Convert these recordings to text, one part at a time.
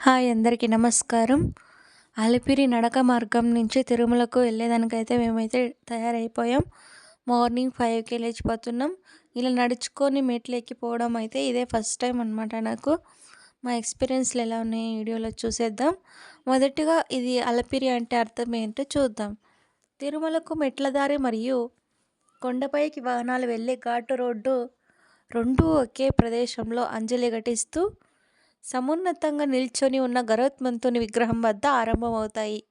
Hi అందరికీ నమస్కారం. అలిపిరి నడక మార్గం నుంచి తిరుమలకు వెళ్ళేదానికైతే మేమైతే తయారైపోయాం. మార్నింగ్ ఫైవ్కి లేచిపోతున్నాం. ఇలా నడుచుకొని మెట్లు ఎక్కిపోవడం అయితే ఇదే ఫస్ట్ టైం అనమాట నాకు. మా ఎక్స్పీరియన్స్లు ఎలా ఉన్నాయి వీడియోలో చూసేద్దాం. మొదటిగా ఇది అలపిరి అంటే అర్థం ఏంటో చూద్దాం. తిరుమలకు మెట్ల దారి మరియు కొండపైకి వాహనాలు వెళ్ళే ఘాటు రోడ్డు రెండు ఒకే ప్రదేశంలో అంజలి ఘటిస్తూ సమున్నతంగా నిల్చొని ఉన్న గరుత్మంతుని విగ్రహం వద్ద ఆరంభమవుతాయి.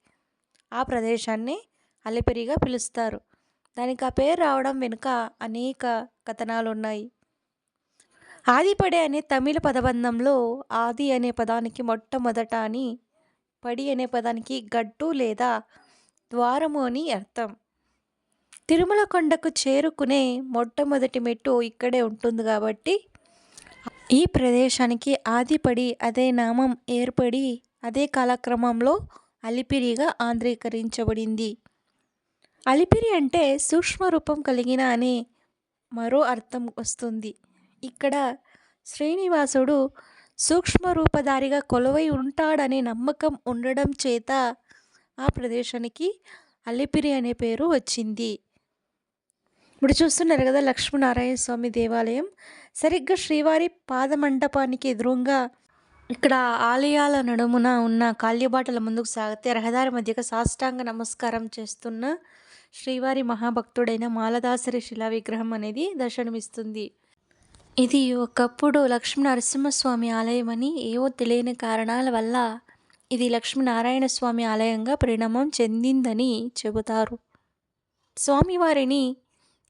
ఆ ప్రదేశాన్ని అలిపిరిగా పిలుస్తారు. దానికి ఆ పేరు రావడం వెనుక అనేక కథనాలు ఉన్నాయి ఆదిపడే అనే తమిళ పదబంధంలో ఆది అనే పదానికి మొట్టమొదట అని పడి అనే పదానికి గట్టు లేదా ద్వారము అని అర్థం. తిరుమల కొండకు చేరుకునే మొట్టమొదటి మెట్టు ఇక్కడే ఉంటుంది కాబట్టి ఈ ప్రదేశానికి ఆదిపడి అదే నామం ఏర్పడి అదే కాలక్రమంలో అలిపిరిగా ఆంధ్రీకరించబడింది. అలిపిరి అంటే సూక్ష్మ రూపం కలిగిన అనే మరో అర్థం వస్తుంది. ఇక్కడ శ్రీనివాసుడు సూక్ష్మ రూపధారిగా కొలువై ఉంటాడనే నమ్మకం ఉండడం చేత ఆ ప్రదేశానికి అలిపిరి అనే పేరు వచ్చింది. ఇప్పుడు చూస్తున్నారు కదా లక్ష్మీనారాయణ స్వామి దేవాలయం. సరిగ్గా శ్రీవారి పాదమండపానికి ఎదురుగా ఇక్కడ ఆలయాల నడుమున ఉన్న కాల్యబాటల ముందుకు సాగితే రహదారి మధ్యగా సాష్టాంగ నమస్కారం చేస్తున్న శ్రీవారి మహాభక్తుడైన మాలదాసరి శిలా విగ్రహం అనేది దర్శనమిస్తుంది. ఇది ఒకప్పుడు లక్ష్మీ నరసింహస్వామి ఆలయం అని ఏవో తెలియని కారణాల వల్ల ఇది లక్ష్మీనారాయణ స్వామి ఆలయంగా పరిణామం చెందిందని చెబుతారు. స్వామివారిని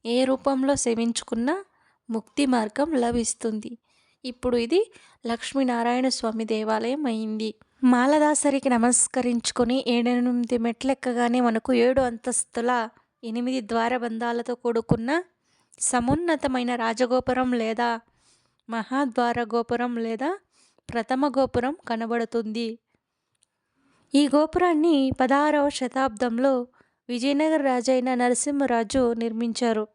ఏ రూపంలో సేవించుకున్నా ముక్తి మార్గం లభిస్తుంది. ఇప్పుడు ఇది లక్ష్మీనారాయణ స్వామి దేవాలయం అయింది. మాలదాసరికి నమస్కరించుకొని ఏడెనిమిది మెట్లెక్కగానే మనకు ఏడు అంతస్తుల ఎనిమిది ద్వారబంధాలతో కూడుకున్న సమున్నతమైన రాజగోపురం లేదా మహాద్వార గోపురం లేదా ప్రథమ గోపురం కనబడుతుంది. ఈ గోపురాన్ని పదహారవ శతాబ్దంలో విజయనగర రాజైన నరసింహరాజు నిర్మించారు.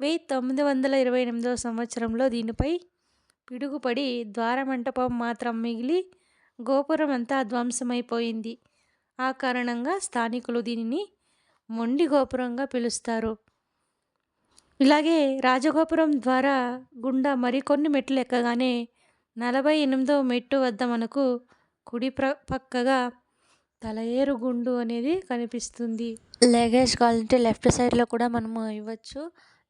వెయ్యి తొమ్మిది వందల ఇరవై ఎనిమిదవ సంవత్సరంలో దీనిపై పిడుగుపడి ద్వారమంటపం మాత్రం మిగిలి గోపురం అంతా ధ్వంసమైపోయింది. ఆ కారణంగా స్థానికులు దీనిని మొండి గోపురంగా పిలుస్తారు. ఇలాగే రాజగోపురం ద్వారా గుండా మరికొన్ని మెట్లు ఎక్కగానే నలభై ఎనిమిదవ మెట్టు వద్ద మనకు కుడి ప్ర పక్కగా తలయేరు గుండు అనేది కనిపిస్తుంది. లగేజ్ కావాలంటే లెఫ్ట్ సైడ్లో కూడా మనము ఇవ్వచ్చు.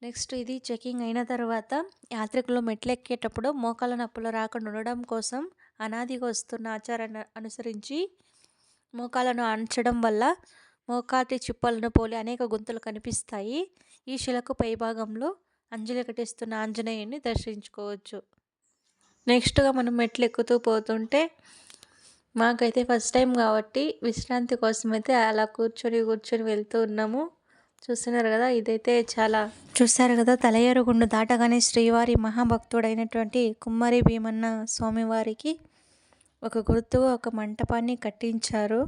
నెక్స్ట్ ఇది చెకింగ్ అయిన తర్వాత యాత్రికులు మెట్లు ఎక్కేటప్పుడు మోకాల నొప్పులు రాకుండా ఉండడం కోసం అనాదిగా వస్తున్న ఆచారాన్ని అనుసరించి మోకాలను అంచడం వల్ల మోకాటి చిప్పలను పోలి అనేక గుంతలు కనిపిస్తాయి. ఈ శిలకు పైభాగంలో అంజలి కటిస్తున్న ఆంజనేయుని దర్శించుకోవచ్చు. నెక్స్ట్గా మనం మెట్లు ఎక్కుతూ పోతుంటే మాకైతే ఫస్ట్ టైం కాబట్టి విశ్రాంతి కోసం అయితే అలా కూర్చొని కూర్చొని వెళ్తూ ఉన్నాము. చూస్తున్నారు కదా ఇదైతే చాలా చూస్తారు కదా తలయరుగుండు దాటగానే శ్రీవారి మహాభక్తుడైనటువంటి కుమ్మరి భీమన్న స్వామివారికి ఒక గుర్తుగా ఒక మంటపాన్ని కట్టించారు.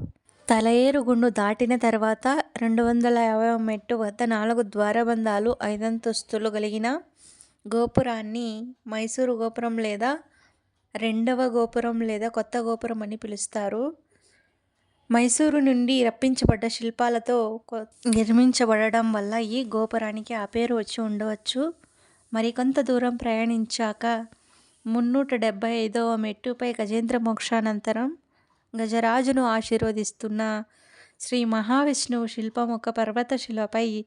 తలయేరుగుండు దాటిన తర్వాత రెండు వందల యాభై మెట్టు వద్ద నాలుగు ద్వారబంధాలు ఐదంతస్తులు కలిగిన గోపురాన్ని మైసూరు గోపురం లేదా రెండవ గోపురం లేదా కొత్త గోపురం అని పిలుస్తారు. మైసూరు నుండి రప్పించబడ్డ శిల్పాలతో నిర్మించబడడం వల్ల ఈ గోపురానికి ఆ పేరు వచ్చి ఉండవచ్చు. మరికొంత దూరం ప్రయాణించాక మున్నూట డెబ్బై ఐదవ మెట్టుపై గజేంద్ర మోక్షానంతరం గజరాజును ఆశీర్వదిస్తున్న శ్రీ మహావిష్ణువు శిల్పం ఒక పర్వత శిలపై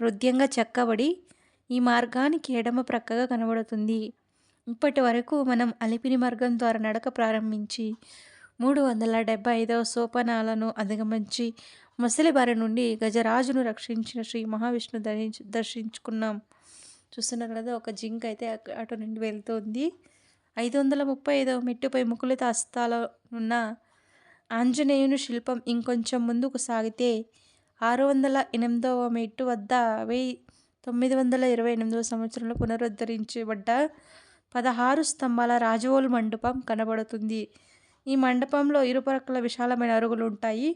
హృదయంగా చెక్కబడి ఈ మార్గానికి ఎడమ ప్రక్కగా కనబడుతుంది. ఇప్పటి వరకు మనం అలిపిరి మార్గం ద్వారా నడక ప్రారంభించి మూడు వందల డెబ్బై ఐదవ సోపానాలను అధిగమించి ముసలిబారి నుండి గజరాజును రక్షించిన శ్రీ మహావిష్ణు దర్శించు దర్శించుకున్నాం. చూస్తున్నారు కదా ఒక జింక్ అయితే అటు నుండి వెళ్తుంది. ఐదు వందల ముప్పై ఐదవ మెట్టుపై ముకులిత హస్తాల ఉన్న ఆంజనేయుని శిల్పం ఇంకొంచెం ముందుకు సాగితే ఆరు వందల ఎనిమిదవ మెట్టు వద్ద వెయ్యి తొమ్మిది వందల ఇరవై ఎనిమిదవ సంవత్సరంలో పునరుద్ధరించబడ్డ పదహారు స్తంభాల రాజవోల్ మండపం కనబడుతుంది. ఈ మండపంలో ఇరుపక్కల విశాలమైన అరుగులు ఉంటాయి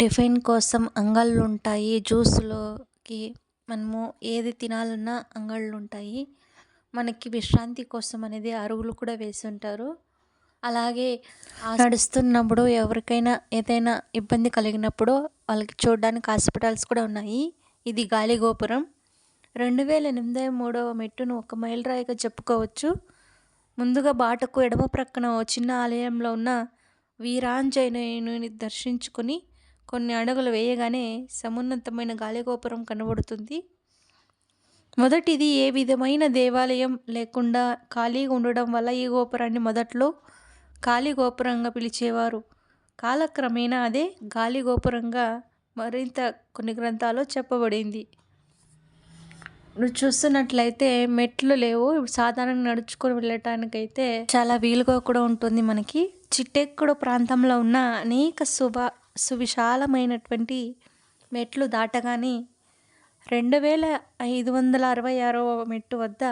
టిఫిన్ కోసం అంగళ్ళు ఉంటాయి జ్యూస్లోకి మనము ఏది తినాలన్నా అంగళ్ళు ఉంటాయి మనకి విశ్రాంతి కోసం అనేది అరుగులు కూడా వేసి ఉంటారు అలాగే ఆ నడుస్తున్నప్పుడు ఎవరికైనా ఏదైనా ఇబ్బంది కలిగినప్పుడు వాళ్ళకి చూడడానికి హాస్పిటల్స్ కూడా ఉన్నాయి. ఇది గాలి గోపురం రెండు వేల ఎనిమిది మూడవ మెట్టును ఒక మైలురాయిగా చెప్పుకోవచ్చు. ముందుగా బాటకు ఎడమ ప్రక్కన ఓ చిన్న ఆలయంలో ఉన్న వీరాంజనేయుని దర్శించుకొని కొన్ని అడుగులు వేయగానే సమున్నతమైన గాలిగోపురం కనబడుతుంది. మొదటిది ఏ విధమైన దేవాలయం లేకుండా ఖాళీగా ఉండడం వల్ల ఈ గోపురాన్ని మొదట్లో ఖాళీ గోపురంగా పిలిచేవారు. కాలక్రమేణా అదే గాలి గోపురంగా మరింత కొన్ని గ్రంథాల్లో చెప్పబడింది. నువ్వు చూస్తున్నట్లయితే మెట్లు లేవు. ఇప్పుడు సాధారణంగా నడుచుకొని వెళ్ళటానికైతే చాలా వీలుగా కూడా ఉంటుంది మనకి. చిట్టెక్కుడు ప్రాంతంలో ఉన్న అనేక శుభ సువిశాలమైనటువంటి మెట్లు దాటగానే రెండు వేల ఐదు వందల అరవై ఆరవ మెట్టు వద్ద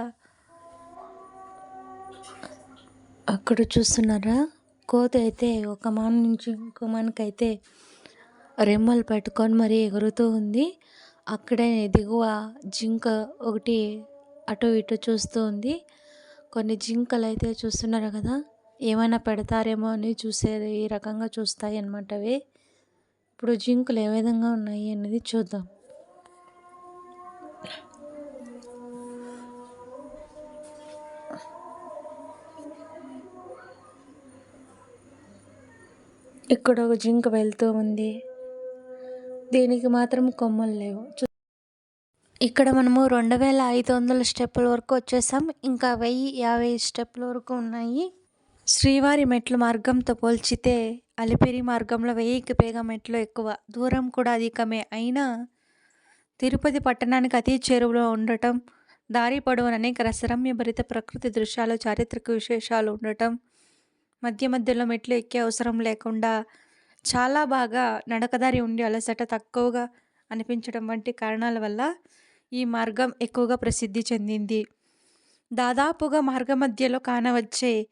అక్కడ చూస్తున్నారా? కోత అయితే ఒక మాన నుంచి ఇంకో మానకైతే రెమ్మలు పెట్టుకొని మరీ ఎగురుతూ ఉంది. అక్కడే దిగువ జింక ఒకటి అటు ఇటు చూస్తూ ఉంది. కొన్ని జింకలు అయితే చూస్తున్నారు కదా ఏమైనా పెడతారేమో అని చూసేది ఈ రకంగా చూస్తాయి అన్నమాట అవి. ఇప్పుడు జింకలు ఏ విధంగా ఉన్నాయి అనేది చూద్దాం. ఇక్కడ ఒక జింక వెళ్తూ ఉంది. దీనికి మాత్రం కొమ్మలు లేవు. చూ- ఇక్కడ మనము రెండు వేల ఐదు వందల స్టెప్పుల వరకు వచ్చేసాం. ఇంకా వెయ్యి యాభై స్టెప్పుల వరకు ఉన్నాయి. శ్రీవారి మెట్లు మార్గంతో పోల్చితే అలిపిరి మార్గంలో వెయ్యికి పైగా మెట్లు ఎక్కువ. దూరం కూడా అధికమే. అయినా తిరుపతి పట్టణానికి అతి చేరువలో ఉండటం దారి పొడవున అనేక రసరమ్యభరిత ప్రకృతి దృశ్యాలు చారిత్రక విశేషాలు ఉండటం మధ్య మధ్యలో మెట్లు ఎక్కే అవసరం లేకుండా చాలా బాగా నడకదారి ఉండి అలసట తక్కువగా అనిపించడం వంటి కారణాల వల్ల ఈ మార్గం ఎక్కువగా ప్రసిద్ధి చెందింది. దాదాపుగా మార్గ మధ్యలో కానవచ్చే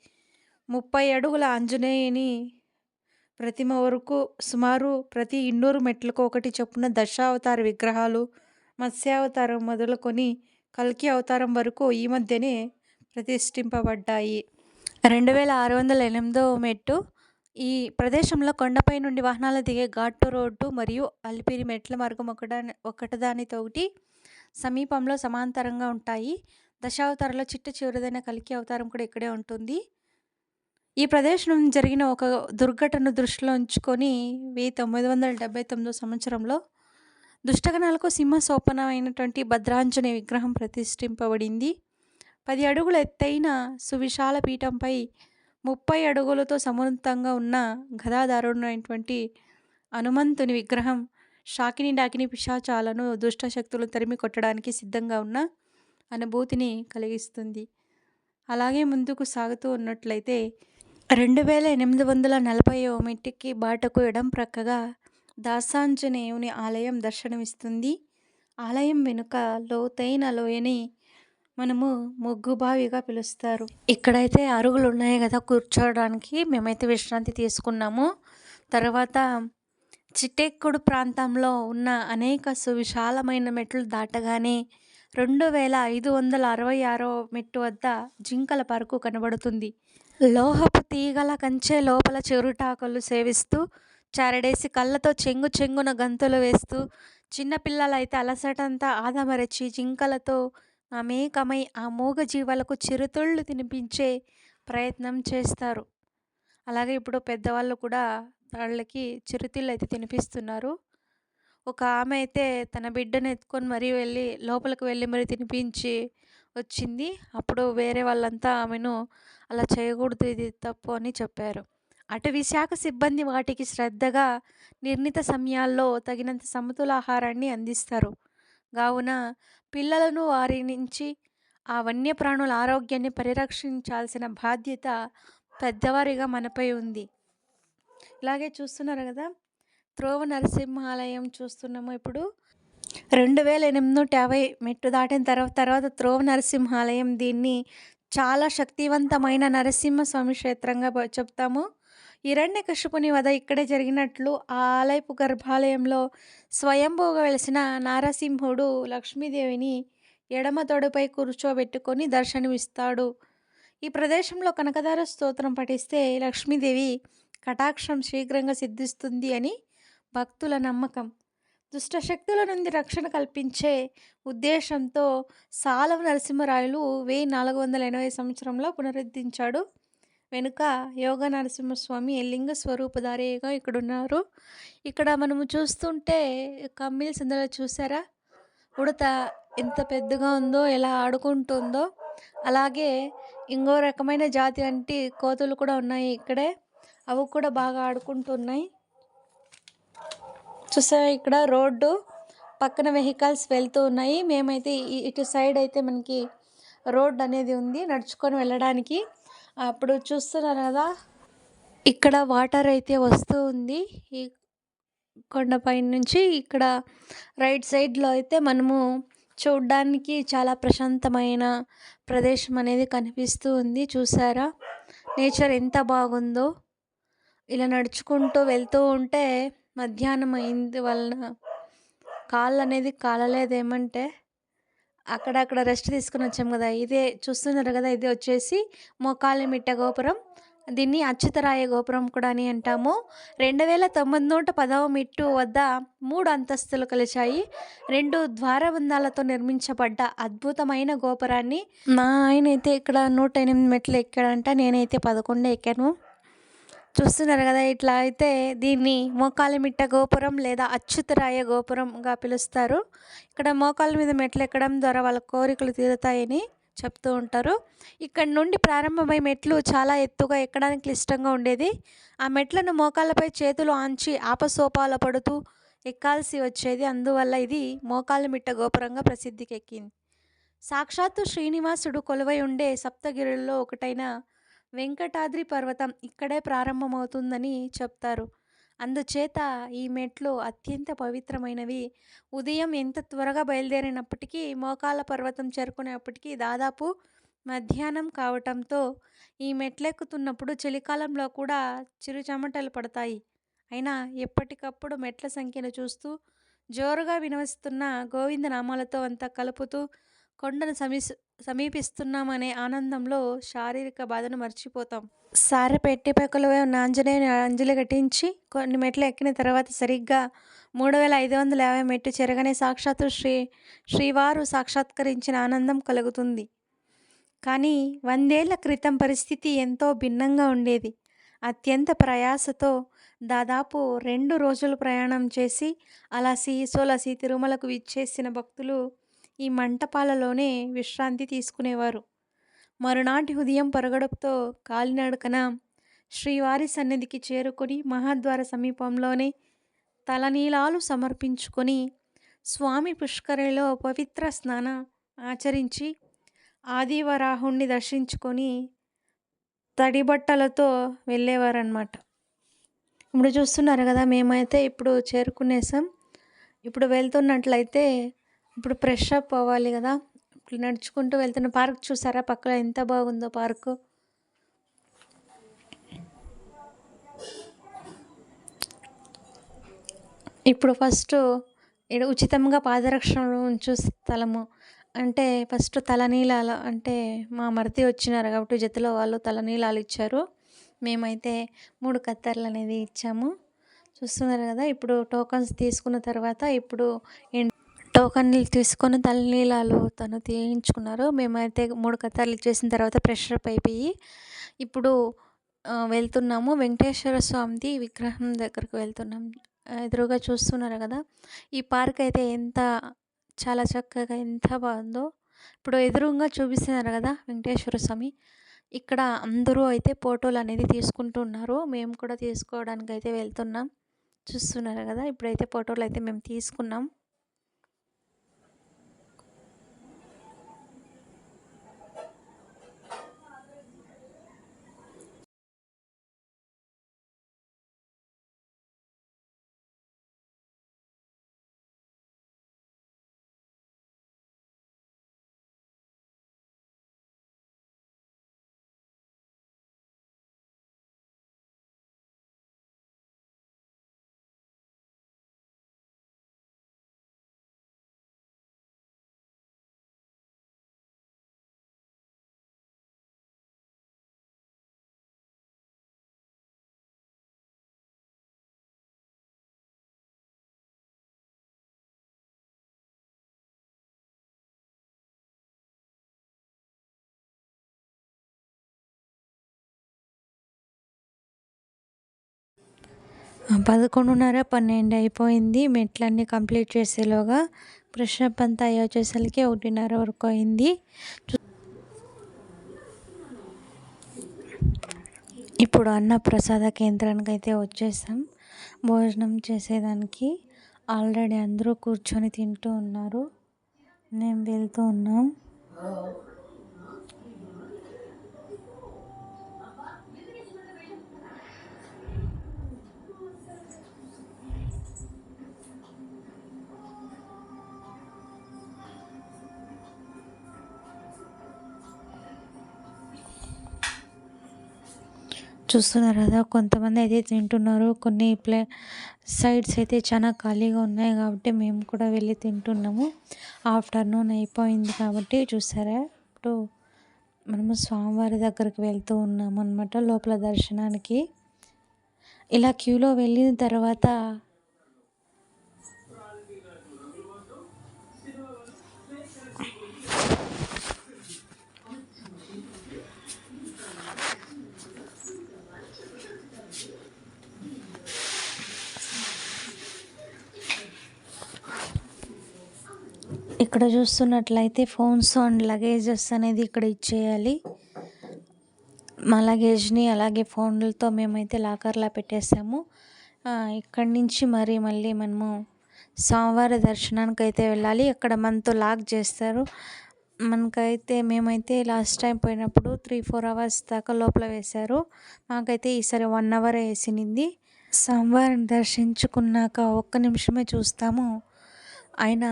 ముప్పై అడుగుల ఆంజనేయుని ప్రతిమ వరకు సుమారు ప్రతి ఇన్నూరు మెట్లకు ఒకటి చొప్పున దశావతార విగ్రహాలు మత్స్యావతారం మొదలుకొని కల్కి అవతారం వరకు ఈ మధ్యనే ప్రతిష్ఠింపబడ్డాయి. రెండు వేల ఆరు వందల ఎనిమిదో మెట్టు ఈ ప్రదేశంలో కొండపై నుండి వాహనాలు దిగే ఘాటు రోడ్డు మరియు అలిపిరి మెట్ల మార్గం ఒకదాని ఒకటిదానితో ఒకటి సమీపంలో సమాంతరంగా ఉంటాయి. దశావతారంలో చిట్ట చివరిదైన కలికి అవతారం కూడా ఇక్కడే ఉంటుంది. ఈ ప్రదేశం జరిగిన ఒక దుర్ఘటన దృష్టిలో ఉంచుకొని వెయ్యి తొమ్మిది వందల డెబ్బై తొమ్మిదో సంవత్సరంలో దుష్టగణాలకు సింహ సోపనమైనటువంటి భద్రాంజనే విగ్రహం ప్రతిష్ఠింపబడింది. పది అడుగుల ఎత్తైన సువిశాల పీఠంపై ముప్పై అడుగులతో సమున్నతంగా ఉన్న గదాదారుడైనటువంటి హనుమంతుని విగ్రహం షాకిని డాకిని పిశాచాలను దుష్టశక్తులు తరిమి కొట్టడానికి సిద్ధంగా ఉన్న అనుభూతిని కలిగిస్తుంది. అలాగే ముందుకు సాగుతూ ఉన్నట్లయితే రెండు వేల ఎనిమిది వందల నలభై ఒకటికి బాటకు ఎడం ప్రక్కగా దాసాంజనేయుని ఆలయం దర్శనమిస్తుంది. ఆలయం వెనుక లోతైన లోయని మనము ముగ్గుబావిగా పిలుస్తారు. ఇక్కడైతే అరుగులు ఉన్నాయి కదా కూర్చోవడానికి మేమైతే విశ్రాంతి తీసుకున్నాము. తర్వాత చిట్టెక్కుడు ప్రాంతంలో ఉన్న అనేక సువిశాలమైన మెట్లు దాటగానే రెండు వేల ఐదు వందల అరవై ఆరో మెట్టు వద్ద జింకల పరకు కనబడుతుంది. లోహపు తీగల కంచె లోపల చెరుటాకులు సేవిస్తూ చారడేసి కళ్ళతో చెంగు చెంగున గంతులు వేస్తూ చిన్నపిల్లలైతే అలసటంతా ఆదమరచి జింకలతో అమేకమై ఆ మూగ జీవాలకు చిరుతుళ్ళు తినిపించే ప్రయత్నం చేస్తారు. అలాగే ఇప్పుడు పెద్దవాళ్ళు కూడా వాళ్ళకి చిరుతిళ్ళు అయితే తినిపిస్తున్నారు. ఒక ఆమె అయితే తన బిడ్డను ఎత్తుకొని మరీ వెళ్ళి లోపలికి వెళ్ళి మరీ తినిపించి వచ్చింది. అప్పుడు వేరే వాళ్ళంతా ఆమెను అలా చేయకూడదు ఇది తప్పు అని చెప్పారు. అటవీ శాఖ సిబ్బంది వాటికి శ్రద్ధగా నిర్ణీత సమయాల్లో తగినంత సమతుల ఆహారాన్ని అందిస్తారు. కావున పిల్లలను వారి నుంచి ఆ వన్యప్రాణుల ఆరోగ్యాన్ని పరిరక్షించాల్సిన బాధ్యత పెద్దవారిగా మనపై ఉంది. ఇలాగే చూస్తున్నారు కదా త్రోవ నరసింహాలయం చూస్తున్నాము ఇప్పుడు. రెండు వేల ఎనిమిది నూట యాభై మెట్టు దాటిన తర్వాత తర్వాత త్రోవ నరసింహాలయం దీన్ని చాలా శక్తివంతమైన నరసింహస్వామి క్షేత్రంగా చెప్తాము. హిరణ్యకశిపుని వధ ఇక్కడే జరిగినట్లు ఆ ఆలయపు గర్భాలయంలో స్వయంభూగా వెలిసిన నారసింహుడు లక్ష్మీదేవిని ఎడమ తొడపై కూర్చోబెట్టుకొని దర్శనమిస్తాడు. ఈ ప్రదేశంలో కనకదార స్తోత్రం పఠిస్తే లక్ష్మీదేవి కటాక్షం శీఘ్రంగా సిద్ధిస్తుంది అని భక్తుల నమ్మకం. దుష్టశక్తుల నుండి రక్షణ కల్పించే ఉద్దేశంతో సాలవ నరసింహరాయలు వెయ్యి నాలుగు వందల ఎనభై సంవత్సరంలో పునరుద్ధరించాడు. వెనుక యోగ నరసింహస్వామి లింగ స్వరూపధారిగా ఇక్కడ ఉన్నారు ఇక్కడ మనము చూస్తుంటే కమ్మిల్స్ ఇందులో చూసారా? ఉడత ఎంత పెద్దగా ఉందో ఎలా ఆడుకుంటుందో. అలాగే ఇంకో రకమైన జాతి అంటే కోతులు కూడా ఉన్నాయి ఇక్కడే. అవి కూడా బాగా ఆడుకుంటున్నాయి. చూసారా ఇక్కడ రోడ్డు? పక్కన వెహికల్స్ వెళ్తూ ఉన్నాయి. మేమైతే ఇటు సైడ్ అయితే మనకి రోడ్ అనేది ఉంది నడుచుకొని వెళ్ళడానికి. అప్పుడు చూస్తున్నారు కదా ఇక్కడ వాటర్ అయితే వస్తూ ఉంది. ఈ కొండపై నుంచి ఇక్కడ రైట్ సైడ్లో అయితే మనము చూడ్డానికి చాలా ప్రశాంతమైన ప్రదేశం అనేది కనిపిస్తూ ఉంది. చూసారా? నేచర్ ఎంత బాగుందో. ఇలా నడుచుకుంటూ వెళ్తూ ఉంటే మధ్యాహ్నం అయింది వలన కాళ్ళు అనేది కాలలేదేమంటే అక్కడక్కడ రెస్ట్ తీసుకుని వచ్చాం కదా ఇదే చూస్తున్నారు కదా ఇది వచ్చేసి మోకాలి మిట్ట గోపురం. దీన్ని అచ్యుతరాయ గోపురం కూడా అని అంటాము. రెండు వేల తొమ్మిది నూట పదవ మిట్టు వద్ద మూడు అంతస్తులు కలిశాయి. రెండు ద్వారబంధాలతో నిర్మించబడ్డ అద్భుతమైన గోపురాన్ని మా ఆయన అయితే ఇక్కడ నూట ఎనిమిది మెట్లు ఎక్కాడంట నేనైతే పదకొండు ఎక్కాను. చూస్తున్నారు కదా ఇట్లా అయితే దీన్ని మోకాలిమిట్ట గోపురం లేదా అచ్యుతరాయ గోపురంగా పిలుస్తారు. ఇక్కడ మోకాళ్ళ మీద మెట్లు ఎక్కడం ద్వారా వాళ్ళ కోరికలు తీరుతాయని చెప్తూ ఉంటారు. ఇక్కడ నుండి ప్రారంభమై మెట్లు చాలా ఎత్తుగా ఎక్కడానికి క్లిష్టంగా ఉండేది. ఆ మెట్లను మోకాళ్ళపై చేతులు ఆంచి ఆపసోపాల పడుతూ ఎక్కాల్సి వచ్చేది. అందువల్ల ఇది మోకాలిమిట్ట గోపురంగా ప్రసిద్ధికి ఎక్కింది సాక్షాత్తు శ్రీనివాసుడు కొలువై ఉండే సప్తగిరుల్లో ఒకటైన వెంకటాద్రి పర్వతం ఇక్కడే ప్రారంభమవుతుందని చెప్తారు. అందుచేత ఈ మెట్లు అత్యంత పవిత్రమైనవి. ఉదయం ఎంత త్వరగా బయలుదేరినప్పటికీ మోకాళ్ళ పర్వతం చేరుకునేప్పటికీ దాదాపు మధ్యాహ్నం కావటంతో ఈ మెట్లెక్కుతున్నప్పుడు చలికాలంలో కూడా చిరు చెమటలు పడతాయి. అయినా ఎప్పటికప్పుడు మెట్ల సంఖ్యను చూస్తూ జోరుగా వినవస్తున్న గోవింద నామాలతో అంతా కలుపుతూ కొండను సమీస్ సమీపిస్తున్నామనే ఆనందంలో శారీరక బాధను మర్చిపోతాం. సారె పెట్టి పెక్కలవే ఉన్న ఆంజనేయుని అంజలి ఘటించి కొన్ని మెట్లు ఎక్కిన తర్వాత సరిగ్గా మూడు వేల ఐదు వందల యాభై మెట్టు చెరగనే సాక్షాత్తు శ్రీ శ్రీవారు సాక్షాత్కరించిన ఆనందం కలుగుతుంది. కానీ వందేళ్ళ క్రితం పరిస్థితి ఎంతో భిన్నంగా ఉండేది. అత్యంత ప్రయాసతో దాదాపు రెండు రోజులు ప్రయాణం చేసి అలసి సోలసి తిరుమలకు విచ్చేసిన భక్తులు ఈ మంటపాలలోనే విశ్రాంతి తీసుకునేవారు. మరునాటి ఉదయం పరగడుపుతో కాలినడకన శ్రీవారి సన్నిధికి చేరుకొని మహాద్వార సమీపంలోనే తలనీలాలు సమర్పించుకొని స్వామి పుష్కరిలో పవిత్ర స్నానం ఆచరించి ఆదివరాహుణ్ణి దర్శించుకొని తడి బట్టలతో వెళ్ళేవారనమాట ఇప్పుడు చూస్తున్నారు కదా మేమైతే ఇప్పుడు చేరుకునేసాం. ఇప్పుడు వెళ్తున్నట్లయితే ఇప్పుడు ఫ్రెష్ అప్ అవ్వాలి కదా. ఇప్పుడు నడుచుకుంటూ వెళ్తున్న పార్క్ చూసారా? పక్కన ఎంత బాగుందో పార్కు. ఇప్పుడు ఫస్ట్ ఈడ ఉచితంగా పాదరక్షణ ఉంచు స్థలము. అంటే ఫస్ట్ తలనీలాలు అంటే మా మరిది వచ్చినారు కాబట్టి జతలో వాళ్ళు తలనీలాలు ఇచ్చారు. మేమైతే మూడు కత్తర్లు అనేది ఇచ్చాము. చూస్తున్నారు కదా ఇప్పుడు టోకన్స్ తీసుకున్న తర్వాత ఇప్పుడు టోకన్లు తీసుకొని తలనీలాలు తను తీయించుకున్నారు. మేమైతే మూడు కథలు ఇచ్చేసిన తర్వాత ప్రెషర్ అప్ అయిపోయి ఇప్పుడు వెళ్తున్నాము. వెంకటేశ్వర స్వామిది విగ్రహం దగ్గరకు వెళ్తున్నాం. ఎదురుగా చూస్తున్నారు కదా ఈ పార్క్ అయితే ఎంత చాలా చక్కగా ఎంత బాగుందో. ఇప్పుడు ఎదురుగా చూపిస్తున్నారు కదా వెంకటేశ్వర స్వామి ఇక్కడ అందరూ అయితే ఫోటోలు అనేది తీసుకుంటున్నారు. మేము కూడా తీసుకోవడానికి అయితే వెళ్తున్నాం. చూస్తున్నారు కదా ఇప్పుడైతే ఫోటోలు అయితే మేము తీసుకున్నాం. పదకొండున్నర పన్నెండు అయిపోయింది మెట్లన్నీ కంప్లీట్ చేసేలోగా ఫ్రెష్ అప్ అంతా అయ్యి వచ్చేసరికి ఒకటిన్నర వరకు అయింది ఇప్పుడు అన్న ప్రసాద కేంద్రానికి అయితే వచ్చేసాం. భోజనం చేసేదానికి ఆల్రెడీ అందరూ కూర్చొని తింటూ ఉన్నారు. మేము వెళ్తూ ఉన్నాం. చూస్తున్నారు కదా కొంతమంది అయితే తింటున్నారు. కొన్ని ప్లే సైడ్స్ అయితే చాలా ఖాళీగా ఉన్నాయి కాబట్టి మేము కూడా వెళ్ళి తింటున్నాము. ఆఫ్టర్నూన్ అయిపోయింది కాబట్టి చూసారా? ఇప్పుడు మనము స్వామివారి దగ్గరికి వెళ్తూ ఉన్నాము అనమాట లోపల దర్శనానికి. ఇలా క్యూలో వెళ్ళిన తర్వాత ఇక్కడ చూస్తున్నట్లయితే ఫోన్స్ అండ్ లగేజెస్ అనేది ఇక్కడ ఇచ్చేయాలి. మా లగేజ్ని అలాగే ఫోన్లతో మేమైతే లాకర్లా పెట్టేసాము. ఇక్కడి నుంచి మరి మళ్ళీ మనము స్వామివారి దర్శనానికి అయితే వెళ్ళాలి. అక్కడ మనతో లాక్ చేస్తారు. మనకైతే మేమైతే లాస్ట్ టైం పోయినప్పుడు త్రీ ఫోర్ అవర్స్ దాకా లోపల వేశారు. మాకైతే ఈసారి వన్ అవర్ వేసినింది. సోమవారం దర్శించుకున్నాక ఒక్క నిమిషమే చూస్తాము. ఆయన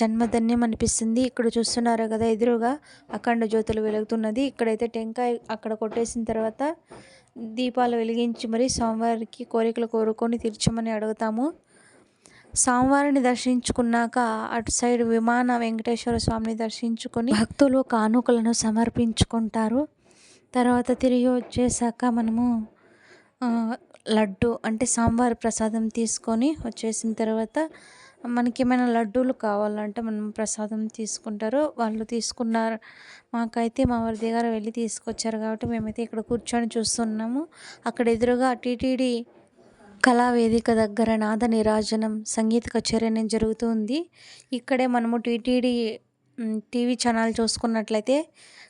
జన్మధన్యం అనిపిస్తుంది. ఇక్కడ చూస్తున్నారు కదా ఎదురుగా అఖండ జ్యోతులు వెలుగుతున్నది. ఇక్కడైతే టెంకాయ అక్కడ కొట్టేసిన తర్వాత దీపాలు వెలిగించి మరి స్వామివారికి కోరికలు కోరుకొని తీర్చమని అడుగుతాము. స్వామివారిని దర్శించుకున్నాక అటు సైడ్ విమాన వెంకటేశ్వర స్వామిని దర్శించుకొని భక్తులు కానుకలను సమర్పించుకుంటారు. తర్వాత తిరిగి వచ్చేసాక మనము లడ్డు అంటే సాంబార్ ప్రసాదం తీసుకొని వచ్చేసిన తర్వాత మనకి ఏమైనా లడ్డూలు కావాలంటే మనం ప్రసాదం తీసుకుంటారు. వాళ్ళు తీసుకున్నారు. మాకైతే మా వారి దగ్గర వెళ్ళి తీసుకొచ్చారు కాబట్టి మేమైతే ఇక్కడ కూర్చొని చూస్తున్నాము. అక్కడ ఎదురుగా టీటీడీ కళావేదిక దగ్గర నాద నిరాజనం సంగీత కచేరీ అనేది జరుగుతుంది ఇక్కడే మనము టీటీడీ టీవీ ఛానల్ చూసుకున్నట్లయితే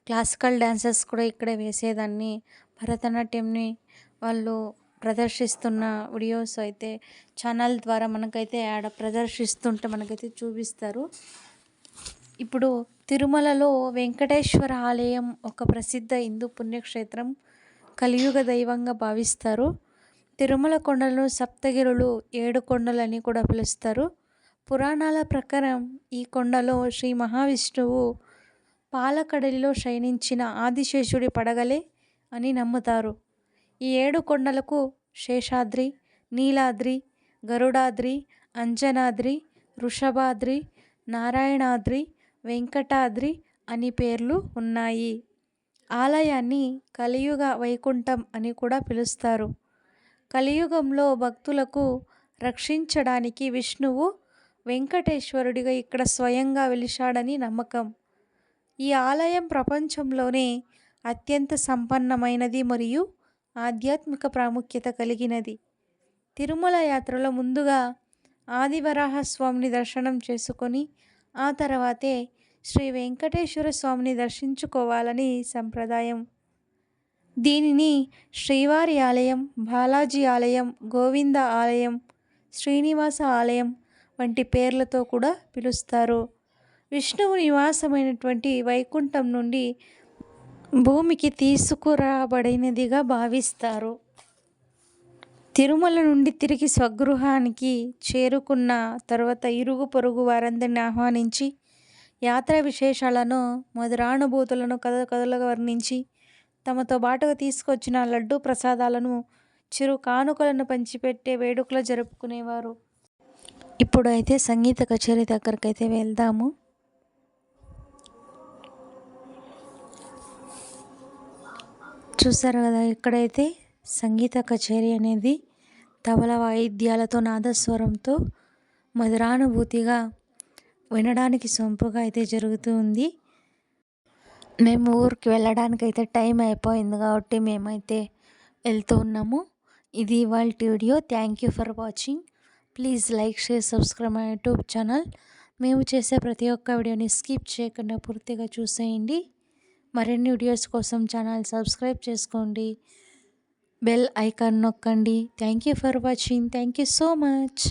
క్లాసికల్ డ్యాన్సెస్ కూడా ఇక్కడే వేసేదాన్ని. భరతనాట్యంని వాళ్ళు ప్రదర్శిస్తున్న వీడియోస్ అయితే ఛానల్ ద్వారా మనకైతే ఆడ ప్రదర్శిస్తుంటే మనకైతే చూపిస్తారు. ఇప్పుడు తిరుమలలో వెంకటేశ్వర ఆలయం ఒక ప్రసిద్ధ హిందూ పుణ్యక్షేత్రం కలియుగ దైవంగా భావిస్తారు. తిరుమల కొండలను సప్తగిరులు ఏడు కొండలని కూడా పిలుస్తారు. పురాణాల ప్రకారం ఈ కొండలో శ్రీ మహావిష్ణువు పాలకడలిలో శయనించిన ఆదిశేషుడి పడగలే అని నమ్ముతారు. ఈ ఏడు కొండలకు శేషాద్రి నీలాద్రి గరుడాద్రి అంజనాద్రి వృషభాద్రి నారాయణాద్రి వెంకటాద్రి అని పేర్లు ఉన్నాయి. ఆలయాన్ని కలియుగ వైకుంఠం అని కూడా పిలుస్తారు. కలియుగంలో భక్తులకు రక్షించడానికి విష్ణువు వెంకటేశ్వరుడిగా ఇక్కడ స్వయంగా వెలిశాడని నమ్మకం. ఈ ఆలయం ప్రపంచంలోనే అత్యంత సంపన్నమైనది మరియు ఆధ్యాత్మిక ప్రాముఖ్యత కలిగినది. తిరుమల యాత్రలో ముందుగా ఆదివరాహ స్వామిని దర్శనం చేసుకొని ఆ తర్వాతే శ్రీ వెంకటేశ్వర స్వామిని దర్శించుకోవాలని సంప్రదాయం. దీనిని శ్రీవారి ఆలయం బాలాజీ ఆలయం గోవింద ఆలయం శ్రీనివాస ఆలయం వంటి పేర్లతో కూడా పిలుస్తారు. విష్ణువు నివాసమైనటువంటి వైకుంఠం నుండి భూమికి తీసుకురాబడినదిగా భావిస్తారు. తిరుమల నుండి తిరిగి స్వగృహానికి చేరుకున్న తర్వాత ఇరుగు పొరుగు వారందరిని ఆహ్వానించి యాత్ర విశేషాలను మధురానుభూతులను కథ కథలుగా వర్ణించి తమతో బాటుగా తీసుకొచ్చిన లడ్డు ప్రసాదాలను చిరు కానుకలను పంచిపెట్టే వేడుకలు జరుపుకునేవారు. ఇప్పుడు అయితే సంగీత కచేరీ దగ్గరకైతే వెళ్దాము. చూసారు కదా ఇక్కడైతే సంగీత కచేరీ అనేది తబల వాయిద్యాలతో నాదస్వరంతో మధురానుభూతిగా వినడానికి సొంపుగా అయితే జరుగుతూ ఉంది. మేము ఊరికి వెళ్ళడానికి అయితే టైం అయిపోయింది కాబట్టి మేమైతే వెళ్తూ ఉన్నాము. ఇది ఇవాళ video. Thank you for watching please like share subscribe my YouTube channel మేము చేసే ప్రతి ఒక్క వీడియోని స్కిప్ చేయకుండా పూర్తిగా చూసేయండి. మరిన్ని వీడియోస్ కోసం ఛానల్ సబ్స్క్రైబ్ చేసుకోండి. బెల్ ఐకాన్ నొక్కండి. Thank you for watching thank you so much